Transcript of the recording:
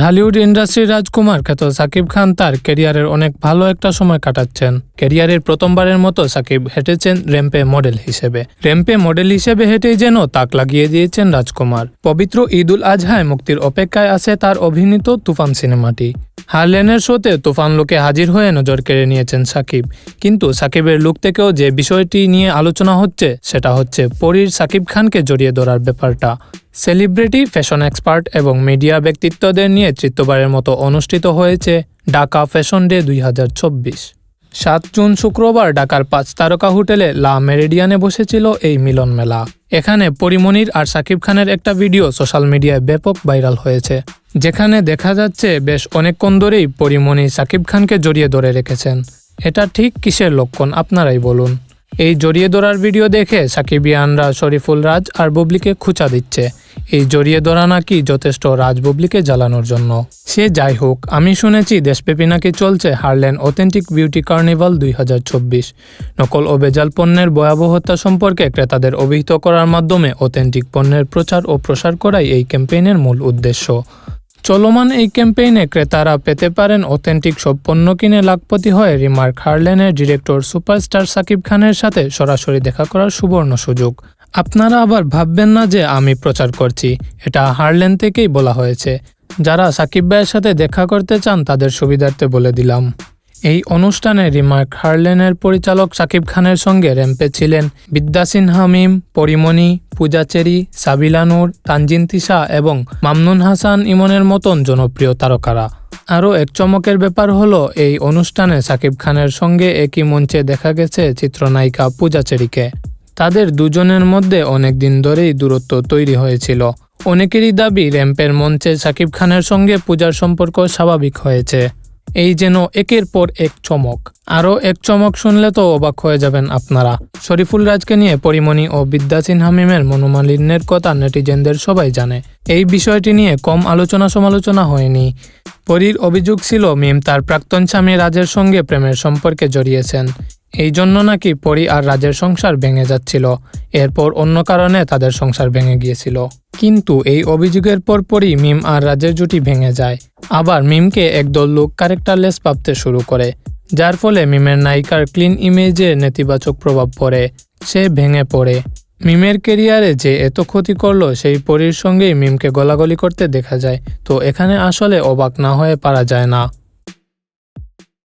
ঢালিউড ইন্ডাস্ট্রির রাজকুমার খ্যাত সাকিব খান তার ক্যারিয়ারের অনেক ভালো একটা সময় কাটাচ্ছেন। ক্যারিয়ারের প্রথমবারের মতো সাকিব হেঁটেছেন র্যাম্পে মডেল হিসেবে। র্যাম্পে মডেল হিসেবে হেঁটেই যেন তাক লাগিয়ে দিয়েছেন রাজকুমার। পবিত্র ঈদুল আজহায় মুক্তির অপেক্ষায় আছে তার অভিনীত তুফান সিনেমাটি। হারলেনের শোতে তুফান লোকে হাজির হয়ে নজর কেড়ে নিয়েছেন সাকিব। কিন্তু সাকিবের লুক থেকেও যে বিষয়টি নিয়ে আলোচনা হচ্ছে, সেটা হচ্ছে পরীর সাকিব খানকে জড়িয়ে ধরার ব্যাপারটা। সেলিব্রিটি, ফ্যাশন এক্সপার্ট এবং মিডিয়া ব্যক্তিত্বদের নিয়ে তৃতীয়বারের মতো অনুষ্ঠিত হয়েছে ঢাকা ফ্যাশন ডে দুই হাজার চব্বিশ। সাত জুন শুক্রবার ঢাকার পাঁচ তারকা হোটেলে লা মেরিডিয়ানে বসেছিল এই মিলন মেলা। এখানে পরিমনির আর সাকিব খানের একটা ভিডিও সোশ্যাল মিডিয়ায় ব্যাপক ভাইরাল হয়েছে, যেখানে দেখা যাচ্ছে বেশ অনেকক্ষণ ধরেই পরিমণি সাকিব খানকে জড়িয়ে ধরে রেখেছেন। এটা ঠিক কিসের লক্ষণ, আপনারাই বলুন। এই জড়িয়ে ধরার ভিডিও দেখে সাকিবিয়ানরা শরীফুল রাজ আর বুবলিকে খুঁচা দিচ্ছে। এই জড়িয়ে ধরা নাকি যথেষ্ট রাজ বুবলিকে জ্বালানোর জন্য। সে যাই হোক, আমি শুনেছি দেশব্যাপী নাকি চলছে হারল্যান্ড অথেন্টিক বিউটি কার্নিভাল দুই হাজার চব্বিশ। নকল ও বেজাল পণ্যের ভয়াবহতা সম্পর্কে ক্রেতাদের অভিহিত করার মাধ্যমে অথেন্টিক পণ্যের প্রচার ও প্রসার করাই এই ক্যাম্পেইনের মূল উদ্দেশ্য। চলমান এই ক্যাম্পেইনে ক্রেতারা পেতে পারেন অথেন্টিক সব পণ্য কিনে লাখপতি হয়ে রিমার্ক হারলেনের ডিরেক্টর সুপারস্টার সাকিব খানের সাথে সরাসরি দেখা করার সুবর্ণ সুযোগ। আপনারা আবার ভাববেন না যে আমি প্রচার করছি, এটা হারলেন থেকেই বলা হয়েছে। যারা সাকিব ভাইয়ের সাথে দেখা করতে চান, তাদের সুবিধার্থে বলে দিলাম। এই অনুষ্ঠানে রিমার্ক হারলেনের পরিচালক সাকিব খানের সঙ্গে র্যাম্পে ছিলেন বিদ্যা সিনহা মিম, পরিমণি পূজা চেরি সাবিলা নূর তানজিন তিশা এবং মামনুন হাসান ইমনের মতন জনপ্রিয় তারকারা। আরও এক চমকের ব্যাপার হলো, এই অনুষ্ঠানে সাকিব খানের সঙ্গে একই মঞ্চে দেখা গেছে চিত্রনায়িকা পূজা চেরিকে তাদের দুজনের মধ্যে অনেক দিন ধরেই দূরত্ব তৈরি হয়েছিল। অনেকেরই দাবি, র্যাম্পের মঞ্চে সাকিব খানের সঙ্গে পূজার সম্পর্ক স্বাভাবিক হয়েছে। এই যেন একের পর এক চমক। আরও এক চমক শুনলে তো অবাক হয়ে যাবেন আপনারা। শরীফুল রাজকে নিয়ে পরিমণি ও বিদ্যা সিনহা মিমের মনোমালিন্যের কথা নেটিজেনদের সবাই জানে। এই বিষয়টি নিয়ে কম আলোচনা সমালোচনা হয়নি। পরীর অভিযোগ ছিল, মিম তার প্রাক্তন স্বামী রাজের সঙ্গে প্রেমের সম্পর্কে জড়িয়েছেন। এই জন্য নাকি পরি আর রাজের সংসার ভেঙে যাচ্ছিল। এরপর অন্য কারণে তাদের সংসার ভেঙে গিয়েছিল। কিন্তু এই অভিযোগের পর পরই মিম আর রাজের জুটি ভেঙে যায়। আবার মিমকে একদল লোক ক্যারেক্টারলেস ভাবতে শুরু করে, যার ফলে মিমের নায়িকার ক্লিন ইমেজে নেতিবাচক প্রভাব পড়ে, সে ভেঙে পড়ে। মিমের কেরিয়ারে যে এত ক্ষতি করল, সেই পরীর সঙ্গেই মিমকে গলাগলি করতে দেখা যায়, তো এখানে আসলে অবাক না হয়ে পারা যায় না।